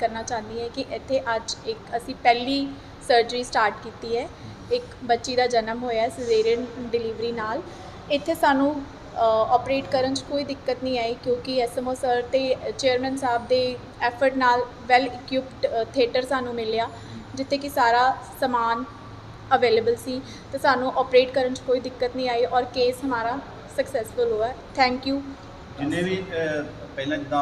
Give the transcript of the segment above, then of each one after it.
ਕਰਨਾ ਚਾਹੁੰਦੀ ਹਾਂ ਕਿ ਇੱਥੇ ਅੱਜ ਇੱਕ ਅਸੀਂ ਪਹਿਲੀ ਸਰਜਰੀ ਸਟਾਰਟ ਕੀਤੀ ਹੈ। ਇੱਕ ਬੱਚੀ ਦਾ ਜਨਮ ਹੋਇਆ ਸਿਜ਼ੇਰੀਅਨ ਡਿਲੀਵਰੀ ਨਾਲ। ਇੱਥੇ ਸਾਨੂੰ ਆਪਰੇਟ ਕਰਨ 'ਚ ਕੋਈ ਦਿੱਕਤ ਨਹੀਂ ਆਈ ਕਿਉਂਕਿ ਐਸਐਮਓ ਸਰ ਤੇ ਚੇਅਰਮੈਨ ਸਾਹਿਬ ਦੇ ਐਫਰਟ ਨਾਲ ਵੈਲ ਇਕਵਿਪਡ ਥੀਏਟਰ ਸਾਨੂੰ ਮਿਲਿਆ, ਜਿੱਥੇ ਕਿ ਸਾਰਾ ਸਮਾਨ ਅਵੇਲੇਬਲ ਸੀ। ਤੇ ਸਾਨੂੰ ਆਪਰੇਟ ਕਰਨ 'ਚ ਕੋਈ ਦਿੱਕਤ ਨਹੀਂ ਆਈ ਔਰ ਕੇਸ ਹਮਾਰਾ ਸਕਸੈਸਫੁਲ ਹੋਇਆ। ਥੈਂਕ ਯੂ ਜਿੰਨੇ ਵੀ ਪਹਿਲਾਂ ਜਿੱਦਾਂ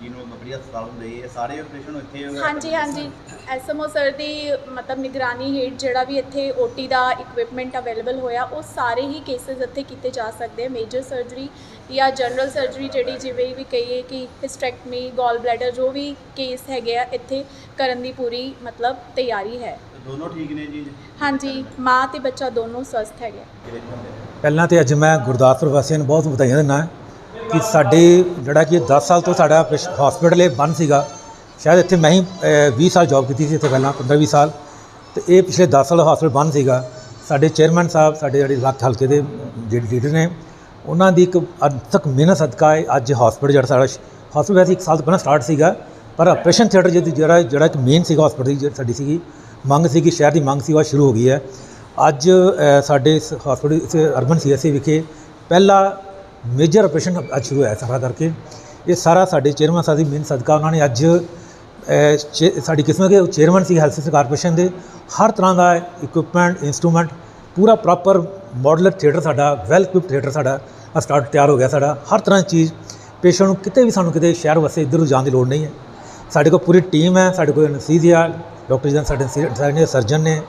ਜਿਹਨੂੰ ਬਬਰੀ ਹਸਪਤਾਲ ਹੁੰਦੇ ਇਹ ਸਾਰੇ ਆਪਰੇਸ਼ਨ ਇੱਥੇ ਹਾਂਜੀ ਹਾਂਜੀ। ਐਸਐਮਓ ਸਰ ਦੀ ਮਤਲਬ ਨਿਗਰਾਨੀ ਹੇਠ ਜਿਹੜਾ ਵੀ ਇੱਥੇ ਓਟੀ ਦਾ ਇਕਵਿਪਮੈਂਟ ਅਵੇਲੇਬਲ ਹੋਇਆ ਉਹ ਸਾਰੇ ਹੀ ਕੇਸਿਸ ਇੱਥੇ ਕੀਤੇ ਜਾ ਸਕਦੇ ਆ। ਮੇਜਰ ਸਰਜਰੀ ਜਾਂ ਜਨਰਲ ਸਰਜਰੀ ਜਿਹੜੀ ਜਿਵੇਂ ਵੀ ਕਹੀਏ ਕਿ ਹਿਸਟੈਕਟਮੀ ਗਾਲ ਬਲੈਡਰ ਜੋ ਵੀ ਕੇਸ ਹੈਗੇ ਆ ਇੱਥੇ ਕਰਨ ਦੀ ਪੂਰੀ ਮਤਲਬ ਤਿਆਰੀ ਹੈ। ਦੋਨੋਂ ਠੀਕ ਨੇ ਜੀ? ਹਾਂਜੀ ਮਾਂ ਤੇ ਬੱਚਾ ਦੋਨੋਂ ਸਵਸਥ ਹੈਗੇ ਪਹਿਲਾਂ ਤੇ ਅੱਜ ਮੈਂ ਗੁਰਦਾਸਪੁਰ ਵਾਸੀਆਂ ਨੂੰ ਬਹੁਤ ਵਧਾਈਆਂ ਦਿੰਦਾ ਕਿ ਸਾਡੇ ਜਿਹੜਾ ਕਿ 10 ਸਾਲ ਤੋਂ ਸਾਡਾ ਹਸਪੀਟਲ ਇਹ ਬੰਦ ਸੀਗਾ। ਸ਼ਾਇਦ ਇੱਥੇ ਮੈਂ ਹੀ ਅ, 20 ਸਾਲ ਜੌਬ ਕੀਤੀ ਸੀ ਇੱਥੇ ਪਹਿਲਾਂ 15 20 ਸਾਲ। ਤੇ ਇਹ ਪਿਛਲੇ 10 ਸਾਲ ਹਸਪੀਟਲ ਬੰਦ ਸੀਗਾ। ਸਾਡੇ ਚੇਅਰਮੈਨ ਸਾਹਿਬ ਸਾਡੇ ਜਿਹੜੇ ਲੱਖ ਹਲਕੇ ਦੇ ਜਿਹੜੇ ਲੀਡਰ ਨੇ ਉਹਨਾਂ ਦੀ ਇੱਕ ਅਥਕ ਮਿਹਨਤ ਸਦਕਾ ਇਹ ਅੱਜ ਹਸਪੀਟਲ ਜਿਹੜਾ ਸਾਡਾ ਹਸਪੀਟਲ ਵੈਸੇ ਇੱਕ ਸਾਲ ਤੋਂ ਪਹਿਲਾਂ ਸਟਾਰਟ ਸੀਗਾ ਪਰ ਆਪਰੇਸ਼ਨ ਥੀਏਟਰ ਜਿਹਦੀ ਜਿਹੜਾ ਜਿਹੜਾ ਇੱਕ ਮੇਨ ਸੀਗਾ ਹਸਪੀਟਲ ਦੀ ਜਿਹੜੀ ਸਾਡੀ ਸੀਗੀ ਮੰਗ ਸੀਗੀ ਸ਼ਹਿਰ ਦੀ ਮੰਗ ਸੀ ਉਹ ਸ਼ੁਰੂ ਹੋ ਗਈ ਹੈ। ਅੱਜ ਸਾਡੇ ਇਸ ਹਸਪੀਟਲ ਇਸ ਅਰਬਨ ਸੀਐਸਸੀ ਵਿਖੇ ਪਹਿਲਾ ਮੇਜਰ ਆਪਰੇਸ਼ਨ ਅੱਜ ਸ਼ੁਰੂ ਹੋਇਆ ਸਾਰਾ ਕਰਕੇ। ਇਹ ਸਾਰਾ ਸਾਡੇ ਚੇਅਰਮੈਨ ਸਾਹਿਬ ਦੀ ਮਿਹਨਤ ਸਦਕਾ ਉਹਨਾਂ ਨੇ ਅੱਜ ਸਾਡੀ ਕਿਸਮਤ ਦੇ ਚੇਅਰਮੈਨ ਸੀ ਹੈਲਥ ਸਿਸਟਮ ਕਾਰਪੋਰੇਸ਼ਨ ਦੇ। ਹਰ ਤਰ੍ਹਾਂ ਦਾ ਇਕਵਿਪਮੈਂਟ ਇਨਸਟਰੂਮੈਂਟ ਪੂਰਾ ਪ੍ਰੋਪਰ ਮਾਡਲਰ ਥੀਏਟਰ ਸਾਡਾ ਵੈਲ ਇਕਵਿਪਡ ਥੀਏਟਰ ਸਾਡਾ ਸਟਾਰਟ ਤਿਆਰ ਹੋ ਗਿਆ ਸਾਡਾ। ਹਰ ਤਰ੍ਹਾਂ ਦੀ ਚੀਜ਼ ਪੇਸ਼ੈਂਟ ਨੂੰ ਕਿਤੇ ਵੀ ਸਾਨੂੰ ਕਿਤੇ ਸ਼ਹਿਰ ਵਸੇ ਇੱਧਰ ਨੂੰ ਜਾਣ ਦੀ ਲੋੜ ਨਹੀਂ ਹੈ। ਸਾਡੇ ਕੋਲ ਪੂਰੀ ਟੀਮ ਹੈ, ਸਾਡੇ ਕੋਲ ਅਨਸਥੀਸੀਆ ਡਾਕਟਰ ਜਨ ਸਾਡੇ ਸਾਡੇ ਸਰਜਨ ਨੇ,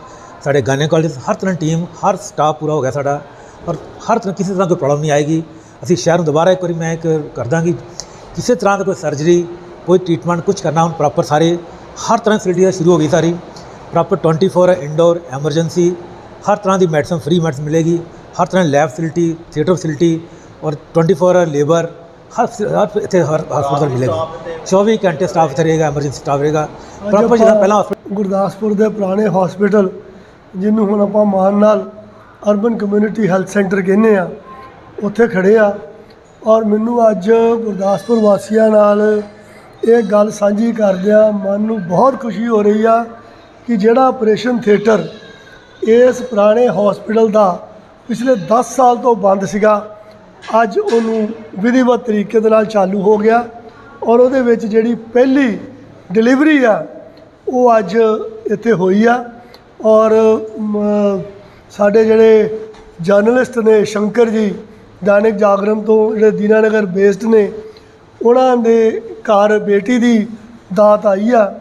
ਸਾਡੇ ਗਾਇਨੇਕੋਲੋਜਿਸਟ ਹਰ ਤਰ੍ਹਾਂ ਦੀ ਟੀਮ ਹਰ ਸਟਾਫ ਪੂਰਾ ਹੋ ਗਿਆ ਸਾਡਾ। ਔਰ ਹਰ ਤਰ੍ਹਾਂ, ਕਿਸੇ ਤਰ੍ਹਾਂ ਕੋਈ ਪ੍ਰੋਬਲਮ ਨਹੀਂ ਆਏਗੀ। ਅਸੀਂ ਸ਼ਹਿਰ ਨੂੰ ਦੁਬਾਰਾ ਇੱਕ ਵਾਰੀ ਮੈਂ ਇੱਕ ਕਰਦਾ ਕਿ ਕਿਸੇ ਤਰ੍ਹਾਂ ਦਾ ਕੋਈ ਸਰਜਰੀ ਕੋਈ ਟ੍ਰੀਟਮੈਂਟ ਕੁਝ ਕਰਨਾ ਹੁਣ ਪ੍ਰੋਪਰ ਸਾਰੇ ਹਰ ਤਰ੍ਹਾਂ ਦੀ ਫੈਸਿਲਿਟੀ ਸ਼ੁਰੂ ਹੋ ਗਈ ਸਾਰੀ। ਪ੍ਰੋਪਰ 24 ਇੰਡੋਰ ਐਮਰਜੈਂਸੀ ਹਰ ਤਰ੍ਹਾਂ ਦੀ ਮੈਡੀਸਨ ਫ੍ਰੀ ਮੈਡੀਸਨ ਮਿਲੇਗੀ। ਹਰ ਤਰ੍ਹਾਂ ਦੀ ਲੈਬ ਫੈਸਿਲਿਟੀ ਥੀਏਟਰ ਫੈਸਿਲਿਟੀ ਔਰ 24 ਲੇਬਰ ਹਰ ਹਰ ਇੱਥੇ ਹਰ ਹਸਪਤਾਲ ਮਿਲੇਗਾ। 24 ਘੰਟੇ ਸਟਾਫ ਇੱਥੇ ਰਹੇਗਾ ਐਮਰਜੈਂਸੀ ਸਟਾਫ ਰਹੇਗਾ। ਪ੍ਰੋਪਰ ਜਿੱਦਾਂ ਪਹਿਲਾਂ ਗੁਰਦਾਸਪੁਰ ਦੇ ਪੁਰਾਣੇ ਹਸਪੀਟਲ ਜਿਹਨੂੰ ਹੁਣ ਆਪਾਂ ਮਾਨ ਨਾਲ ਅਰਬਨ ਕਮਿਊਨਿਟੀ ਹੈਲਥ ਸੈਂਟਰ ਕਹਿੰਦੇ ਆ ਉੱਥੇ ਖੜੇ ਆ। ਔਰ ਮੈਨੂੰ ਅੱਜ ਗੁਰਦਾਸਪੁਰ ਵਾਸੀਆਂ ਨਾਲ ਇਹ ਗੱਲ ਸਾਂਝੀ ਕਰਦਿਆਂ ਮਨ ਨੂੰ ਬਹੁਤ ਖੁਸ਼ੀ ਹੋ ਰਹੀ ਆ ਕਿ ਜਿਹੜਾ ਆਪਰੇਸ਼ਨ ਥੀਏਟਰ ਇਸ ਪੁਰਾਣੇ ਹਸਪੀਟਲ ਦਾ ਪਿਛਲੇ 10 ਸਾਲ ਤੋਂ ਬੰਦ ਸੀਗਾ, ਅੱਜ ਉਹਨੂੰ ਵਿਧੀਵਤ ਤਰੀਕੇ ਦੇ ਨਾਲ ਚਾਲੂ ਹੋ ਗਿਆ। ਔਰ ਉਹਦੇ ਵਿੱਚ ਜਿਹੜੀ ਪਹਿਲੀ ਡਿਲੀਵਰੀ ਆ, ਉਹ ਅੱਜ ਇੱਥੇ ਹੋਈ ਆ। ਔਰ ਸਾਡੇ ਜਿਹੜੇ ਜਰਨਲਿਸਟ ਨੇ ਸ਼ੰਕਰ ਜੀ ਦੈਨਿਕ ਜਾਗਰਣ ਤੋਂ ਜਿਹੜੇ ਦੀਨਾਨਗਰ ਬੇਸਡ ਨੇ, ਉਹਨਾਂ ਦੇ ਘਰ ਬੇਟੀ ਦੀ ਦਾਤ ਆਈ ਆ।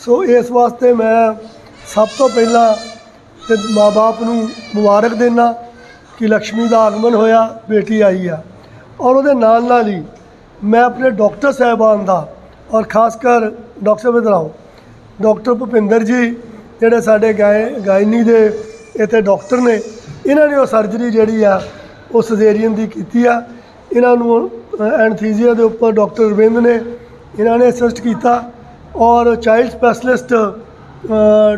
ਸੋ ਇਸ ਵਾਸਤੇ ਮੈਂ ਸਭ ਤੋਂ ਪਹਿਲਾਂ ਤੇ ਮਾਪੇ ਨੂੰ ਮੁਬਾਰਕ ਦੇਣਾ ਕਿ ਲక్ష్ਮੀ ਦਾ ਆਗਮਨ ਹੋਇਆ, ਬੇਟੀ ਆਈ ਆ। ਔਰ ਉਹਦੇ ਨਾਲ ਨਾਲ ਹੀ ਮੈਂ ਆਪਣੇ ਡਾਕਟਰ ਸਾਹਿਬਾਨ ਦਾ ਔਰ ਖਾਸ ਕਰ ਡਾਕਟਰ ਸਾਹਿਬ ਇੱਧਰ ਆਓ ਡਾਕਟਰ ਭੁਪਿੰਦਰ ਜੀ, ਜਿਹੜੇ ਸਾਡੇ ਗਾਇ, ਗਾਇਨੀ ਦੇ ਇੱਥੇ ਡਾਕਟਰ ਨੇ, ਇਹਨਾਂ ਨੇ ਉਹ ਸਰਜਰੀ ਜਿਹੜੀ ਆ ਉਹ ਸਜ਼ੇਰੀਅਨ ਦੀ ਕੀਤੀ ਆ। ਇਹਨਾਂ ਨੂੰ ਐਨਥੀਜੀਆ ਦੇ ਉੱਪਰ ਡਾਕਟਰ ਅਰਵਿੰਦ ਨੇ ਇਹਨਾਂ ਨੇ ਅਸਿਸਟ ਕੀਤਾ ਔਰ ਚਾਈਲਡ ਸਪੈਸ਼ਲਿਸਟ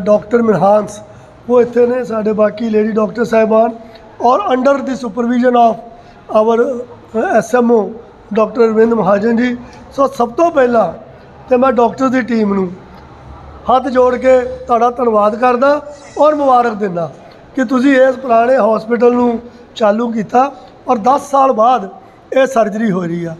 ਡਾਕਟਰ ਮਿਨਹਾਂਸ ਉਹ ਇੱਥੇ ਨੇ ਸਾਡੇ ਬਾਕੀ ਲੇਡੀ ਡਾਕਟਰ ਸਾਹਿਬਾਨ ਔਰ under the supervision of our SMO doctor Arvind Mahajan ji. So ਸਭ ਤੋਂ ਪਹਿਲਾਂ ਤੇ ਮੈਂ ਡਾਕਟਰ ਦੀ ਟੀਮ ਨੂੰ ਹੱਥ ਜੋੜ ਕੇ ਤੁਹਾਡਾ ਧੰਨਵਾਦ ਕਰਦਾ ਔਰ ਮੁਬਾਰਕ ਦਿੰਦਾ ਕਿ ਤੁਸੀਂ ਇਸ ਪੁਰਾਣੇ ਹਸਪੀਟਲ ਨੂੰ ਚਾਲੂ ਕੀਤਾ ਔਰ 10 ਸਾਲ ਬਾਅਦ ਇਹ ਸਰਜਰੀ ਹੋ ਰਹੀ ਆ।